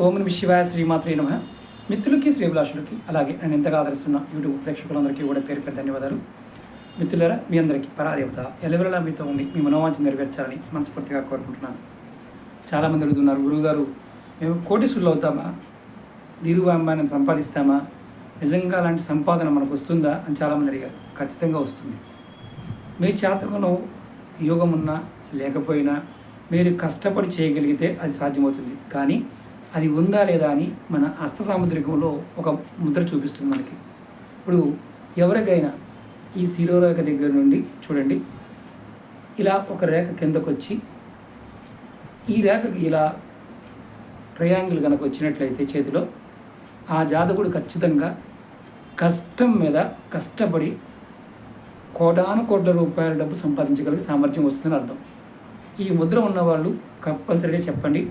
ఓం నమ శివాయ శ్రీమాత్రే నమ. మిత్రులకి శ్రీభిలాషులకి అలాగే నేను ఎంతగా ఆదరిస్తున్న యూట్యూబ్ ప్రేక్షకులందరికీ కూడా పేరు పేరు ధన్యవాదాలు. మిత్రులారా మీ అందరికీ పరాదేవత ఎలవెలలా మీతో ఉండి మీ మనోవాంఛ నెరవేర్చాలని మనస్ఫూర్తిగా కోరుకుంటున్నాను. చాలామంది అడుగుతున్నారు గురువుగారు మేము కోటీసులు అవుతామా? ధీరువాంబాన్ని సంపాదిస్తామా? నిజంగా అలాంటి సంపాదన మనకు వస్తుందా అని చాలామంది అడిగారు. ఖచ్చితంగా వస్తుంది. మీ చేతకును యోగం ఉన్నా లేకపోయినా మీరు కష్టపడి చేయగలిగితే అది సాధ్యమవుతుంది. కానీ అది ఉందా లేదా అని మన హస్త సాముద్రికంలో ఒక ముద్ర చూపిస్తుంది మనకి. ఇప్పుడు ఎవరికైనా ఈ శిరోరేఖ దగ్గర నుండి చూడండి. ఇలా ఒక రేఖ కిందకు వచ్చి ఈ రేఖకి ఇలా ట్రయాంగిల్ కనుక వచ్చినట్లయితే చేతిలో ఆ జాతకుడు ఖచ్చితంగా కష్టం మీద కష్టపడి కోటాను కోట్ల రూపాయల డబ్బు సంపాదించగలిగే సామర్థ్యం వస్తుందని అర్థం. ఈ ముద్ర ఉన్నవాళ్ళు కంపల్సరిగా చెప్పండి.